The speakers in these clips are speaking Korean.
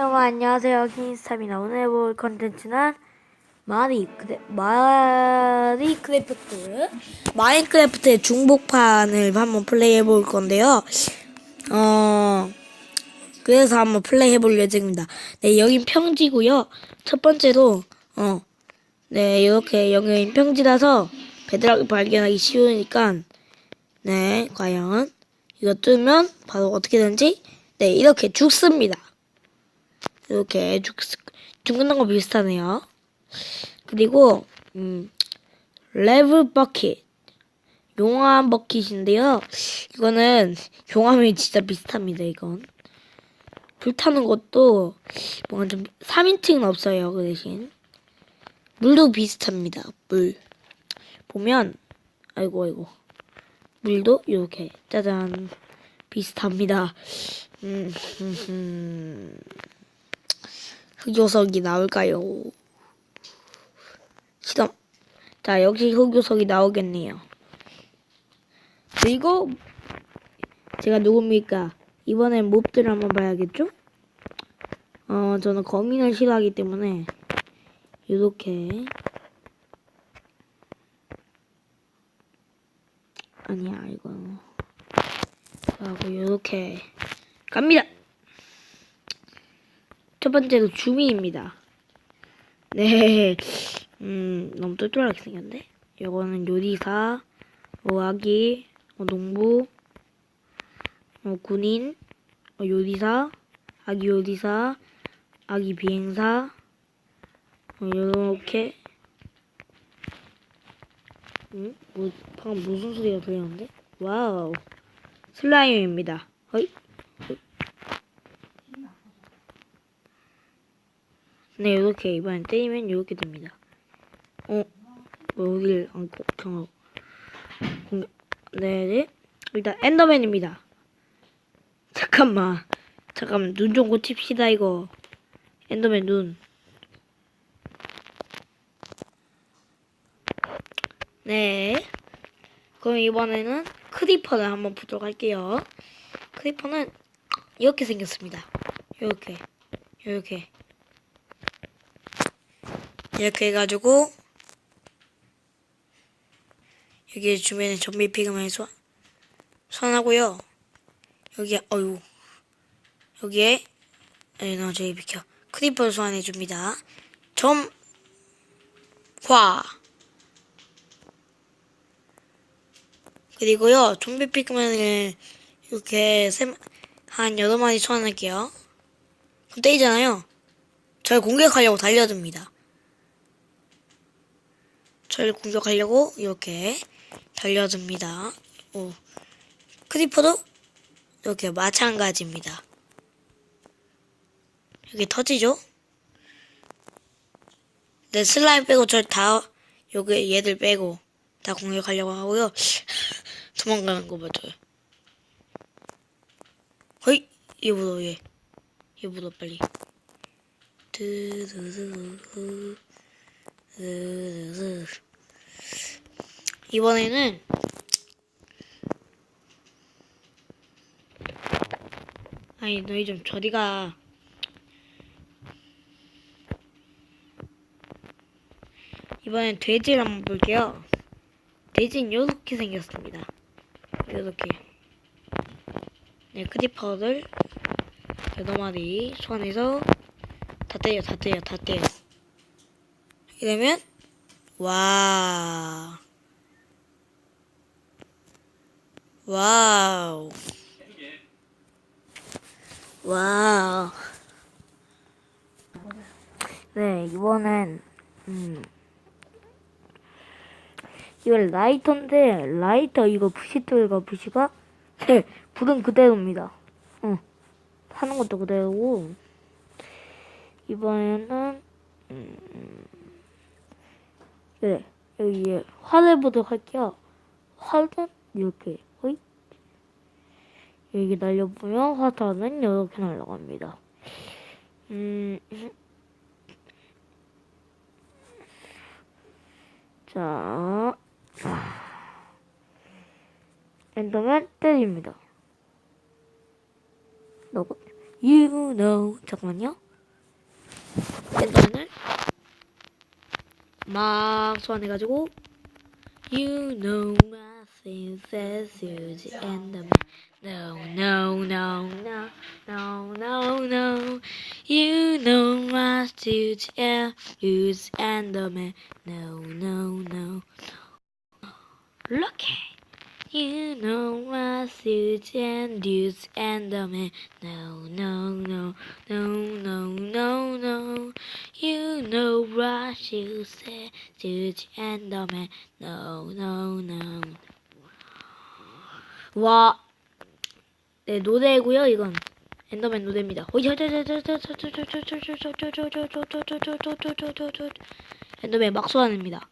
여러분 안녕하세요. 킹스탑입니다. 오늘 해볼 컨텐츠는 마리크래, 마리 크래프트. 마인크래프트의 중복판을 한번 플레이 해볼 건데요. 어 그래서 한번 플레이 해볼 예정입니다. 네 여긴 평지고요. 첫 번째로 어네 이렇게 여긴 평지라서 베드락을 발견하기 쉬우니까 네 과연 이거 뜨면 바로 어떻게 되는지 네 이렇게 죽습니다 이렇게 죽, 죽는 거 비슷하네요. 그리고, 음, 레브 버킷. 용암 버킷인데요. 이거는 용암이 진짜 비슷합니다, 이건. 불타는 것도 뭔가 좀 3인칭은 없어요, 그 대신. 물도 비슷합니다, 물. 보면, 아이고, 아이고. 물도 이렇게, 짜잔. 비슷합니다. 음, 음, 음. 흑요석이 나올까요? 실험. 자, 역시 흑요석이 나오겠네요. 그리고 제가 누굽니까? 이번엔 몹들을 한번 봐야겠죠? 어, 저는 거민을 싫어하기 때문에 이렇게 아니야 이거 하고 이렇게 갑니다. 첫 번째로 주민입니다. 네, 음, 너무 똘똘하게 생겼네. 요거는 요리사, 뭐 아기, 뭐 농부, 뭐 군인, 뭐 요리사, 아기 요리사, 아기 비행사, 뭐 요렇게. 음? 뭐, 방금 무슨 소리가 들렸는데? 와우. 슬라임입니다. 허이. 네, 이렇게 이번엔 때리면 이렇게 됩니다. 어, 뭐 여기를 안 공격. 네, 네. 일단 엔더맨입니다. 잠깐만, 잠깐만 눈 좀 고칩시다 이거. 엔더맨 눈. 네. 그럼 이번에는 크리퍼를 한번 보도록 할게요. 크리퍼는 이렇게 생겼습니다. 이렇게, 이렇게. 이렇게 해가지고 여기 주변에 좀비 피그만 소, 소환하고요. 여기에 어유 여기에 에이 너 저기 비켜 크리퍼를 소환해 줍니다. 점화 그리고요 좀비 피그만을 이렇게 세, 한 여러 마리 소환할게요. 그때이잖아요. 절 공격하려고 달려듭니다. 저를 공격하려고 이렇게 달려듭니다. 오. 크리퍼도 이렇게 마찬가지입니다. 여기 터지죠? 네, 슬라임 빼고 저 다, 여기 얘들 빼고 다 공격하려고 하고요. 도망가는 거 봐줘요. 허이! 얘 물어, 얘. 얘 물어, 빨리. 드드드 으으으. 이번에는 아니 너희 좀 저리가. 이번엔 돼지를 한번 볼게요. 돼지는 이렇게 생겼습니다. 이렇게. 네 크리퍼를 여덟 마리 소환해서 다 때려 다 때려 다 때려 이러면 와 와우. 와우. 네 이번엔 음 이건 라이터인데 라이터 이거 부시들과 부시가? 네 불은 그대로입니다. 응 하는 것도 그대로고 이번에는 음, 네, 여기에 화를 보도록 할게요. 화는 이렇게, 호이. 여기 날려보면 화살은 이렇게 날아갑니다. 음, 자, 엔더맨 때립니다. you know, 잠깐만요. 엔더맨을 막 소환해가지고 You know nothing says you the enderman No no no no no no no You know what you the use enderman No no no Look at You know what you can use enderman No no no no no no no You know what you say to the enderman No no no 와, 네 노래고요 이건 엔더맨 노래입니다. 엔더맨 막 소환입니다.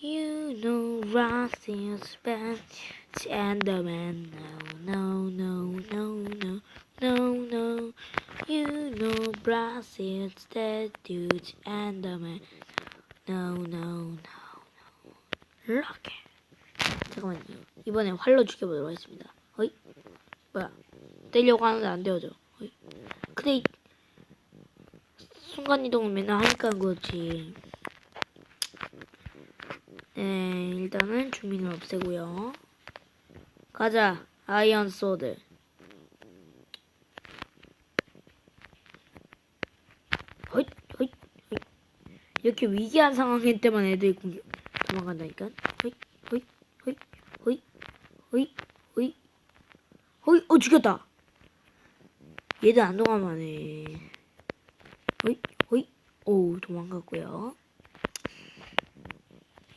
You know Russian Spanish Enderman No no no no no no You know Brazil Statute Enderman No no no no 이렇게 잠깐만요 이번에 활로 죽여보도록 하겠습니다 어이 뭐야 때리려고 하는데 안 되어져 어이 근데 이- 순간이동을 맨날 하니까 그렇지 네, 일단은 주민을 없애고요. 가자, 아이언 소드. 헛, 헛, 헛. 이렇게 위기한 상황일 때만 애들이 공격, 도망간다니까. 헛, 헛, 헛, 헛, 헛, 헛, 헛, 어, 죽였다. 얘들 안 도망가만 해. 헛, 헛, 오, 도망갔고요.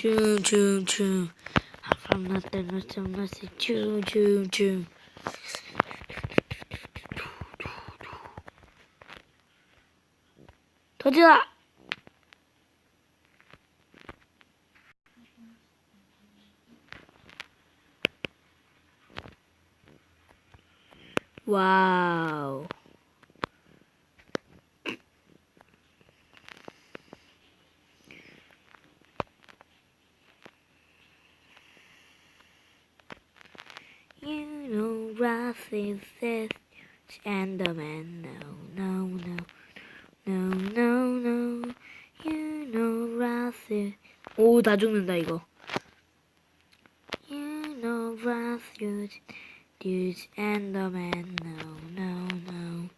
크리퍼. 춤춤춤. 춤춤춤 I'm not the most of my 춤춤춤 터지라 와우 You know Ralphie says Enderman no no no no no no You know Ralphie 오다 죽는다 이거 You know Ralphie use Enderman no no no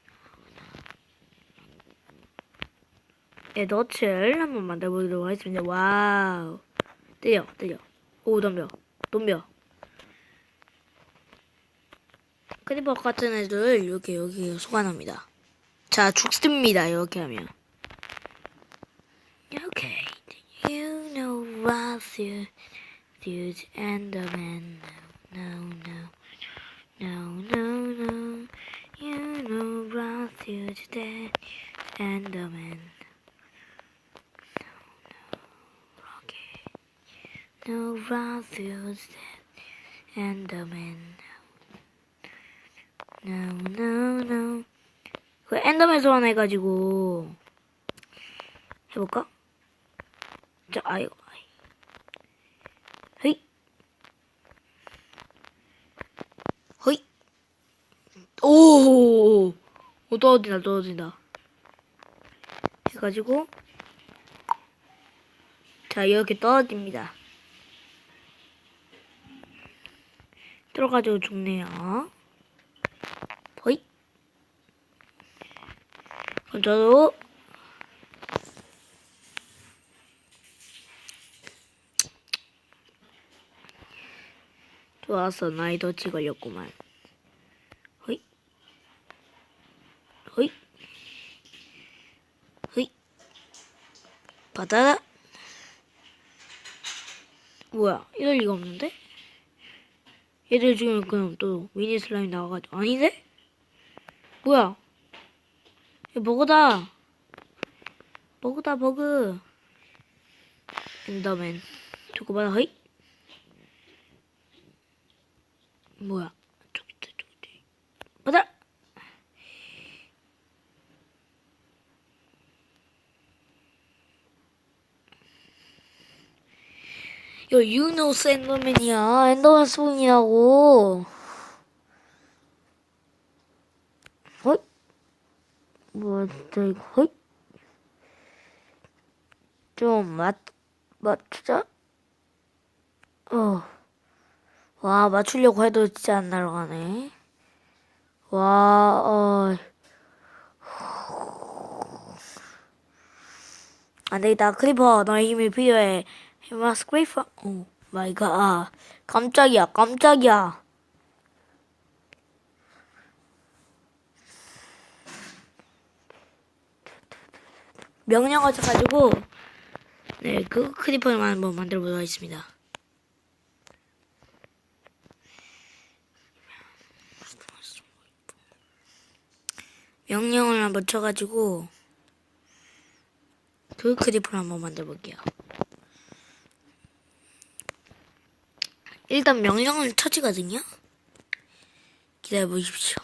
네, 너츠를 한번 만들어보도록 하겠습니다 와우 때려 때려 오 덤벼 덤벼 크리퍼 같은 애들 이렇게 여기 소환합니다. 자, 죽습니다. 이렇게 하면. Okay. You know what you did, Enderman. No, no, no, no, no. You know what you did, Enderman. No, no. Okay. No what you did, Enderman. No, no, no. 그 엔더맨 소환 해가지고 해볼까? 자, 아이고, 아이. 헤이. 허이. 오, 오, 떨어진다, 떨어진다. 해가지고 자, 이렇게 떨어집니다. 들어가지고 죽네요. 허이. 그럼 저도 좋았어 나이 덫이 걸렸구만. 허이. 허이. 허이. 받아라. 뭐야 이럴 리가 없는데? 얘들 지금 그럼 또 미니 슬라임 나와가지고. 아닌데? 뭐야? 이거 버그다. 버그다 버그. 엔더맨. 봐라 허이. 뭐야? 저기 있다 저기 있다. 받아. 야, 유노스 엔더맨이야. 엔더맨 스폰이라고. 진짜 이거, 헐? 좀 맞, 맞추자? 어. 와, 맞추려고 해도 진짜 안 날아가네. 와, 어. 안 되겠다. 크리퍼, 너의 힘이 필요해. 마스 크리퍼. 오 마이 갓. 깜짝이야, 깜짝이야. 명령을 쳐가지고, 네, 그 크리퍼를 한번 만들어 보도록 하겠습니다. 명령을 한번 쳐가지고, 그 크리퍼를 한번 만들어 볼게요. 일단 명령을 쳐지거든요. 기다려 보십시오.